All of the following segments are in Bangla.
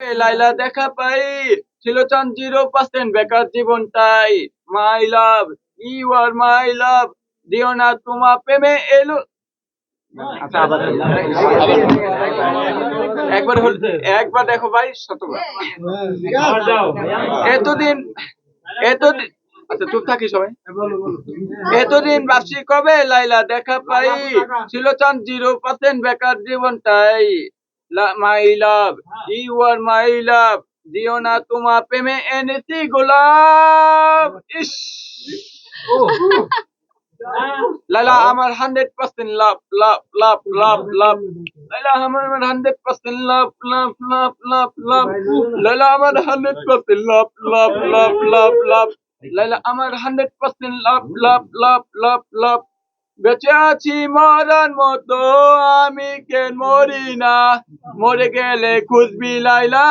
লাইলা দেখা পাই। ছিল চান জিরো পার্সেন্ট বেকার জীবনটাই মাই লাভ ইউ আর মাই লাভ দিও না তোমা প্রেমে এলো। আচ্ছা একবার একবার দেখো ভাই, শতবার। এতদিন এতদিন আচ্ছা চুপ থাকি সবাই। এতদিন ভাবছি কবে লাইলা দেখা পাই? ছিল চান জিরো পার্সেন্ট বেকার জীবনটাই মাই লাভ ইউ আর মাই লাভ দিও না তোমা প্রেমে এনেছি গোলাপ ইস লাইলা আমার হান্ড্রেড পার্সেন্ট লাভ লাভ লাভ লাভ লাভ লাইলা আমার হান্ড্রেড পার্সেন্ট লাভ লাভ লাভ লাভ লাভ লাইলা আমার হান্ড্রেড পার্সেন্ট লাভ লাভ লাভ লাভ লাভ লাইলা আমার হান্ড্রেড পার্সেন্ট লাভ লাভ লাভ লাভ লাভ বেঁচে আছি মরার মতো, আমি কেন মরি না? মরে গেলে খুঁজবি লাইলা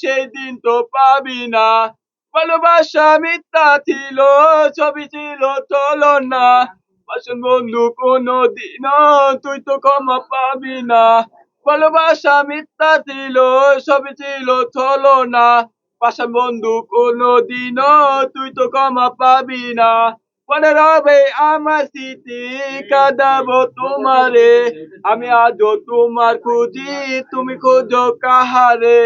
সেই দিন তো পাবি না। ভালোবাসা মিথ্যা ছিল, ছবি ছিল চলো না বাসন বন্ধু কোনো দিন তুই তো ক্ষমা পাবি না। ভালোবাসা মিথ্যা ছিল সবই ছিল চলো না পাশা বন্ধু কোনো দিন তুই তো ক্ষমা পাবি না। রবে আমার স্মৃতি কাঁদাবো তোমারে। আমি আজও তোমার খুঁজি, তুমি খোঁজো কাহারে।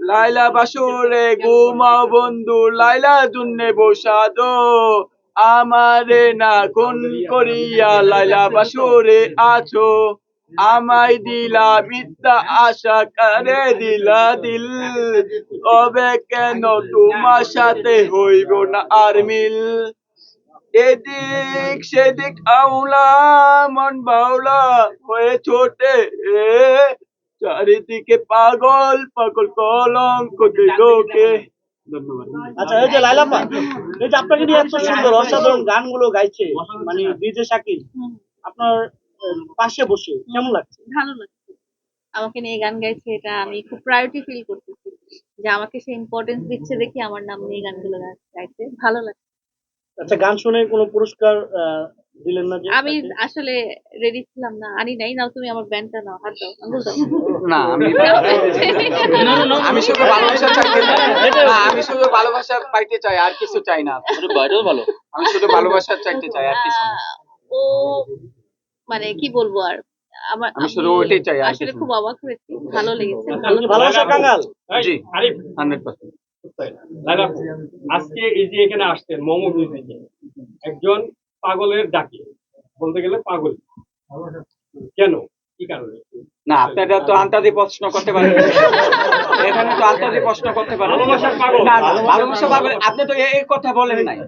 লাইলা বাসরে ঘুমাও বন্ধু, লাইলা জুন্নে বসাদো আমারে না কোন করিয়া লাইলা বাসরে আছো। আমায় দিলা মিথ্যা আশা, করে দিলা দিল? তবে কেন তোমার সাথে হইব না আর মিল? এদিক সেদিক আউলা মন বাউলা হয়ে ছোটে। চারিদিকে পাগল পাগল কলঙ্ক লোকে। আচ্ছা এই যে লাইলাপা এই যে আপনাকে নিয়ে এত সুন্দর অসাধারণ গানগুলো গাইছে মানে ডিজে শাকিল আপনার পাশে বসে কেমন লাগছে? ভালো লাগছে। আমাকে নিয়ে গান গাইছে এটা আমি খুব প্রায়োরিটি ফিল করতেছি। যে আমাকে সে ইম্পর্টেন্স দিচ্ছে দেখি আমার নাম নিয়ে গানগুলো গাইছে। ভালো লাগছে। আচ্ছা গান শুনে কোনো পুরস্কার দিলেন না যে? আমি আসলে রেডি ছিলাম না আনি নাই নাও তুমি আমার ব্যান্ডটা নাও হাত দাও আঙ্গুল দাও। না আমি আমি শুধু ভালোবাসা চাই। না আমি শুধু ভালোবাসা পাইতে চাই আর কিছু চাই না। আরে বাইরেও ভালো। আমি শুধু ভালোবাসা চাইতে চাই আর কিছু ও মানে কি বলব আর আমার আমি শুধু ওইটাই চাই আসলে খুব অবাক হয়েছি ভালো লেগেছে। ভালোবাসা কাঙ্গাল জি আরিফ। 100% তাই আজকে এই যে এখানে আসছেন মোমো মিউজিকে একজন পাগলের ডাকে বলতে গেলে পাগল। কেন? কি কারণে? না আপনারা তো আন্তাজি প্রশ্ন করতে পারেন। এখানে তো আন্তাজি প্রশ্ন করতে পারেন। না ভালোবাসা আপনি তো এই কথা বলেন নাই।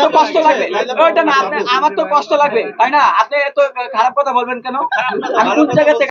তো কষ্ট লাগবে। ওইটা না আমার তো কষ্ট লাগবে। তাই না? আপনি এত খারাপ কথা বলবেন কেন? আমি কোন জায়গা থেকে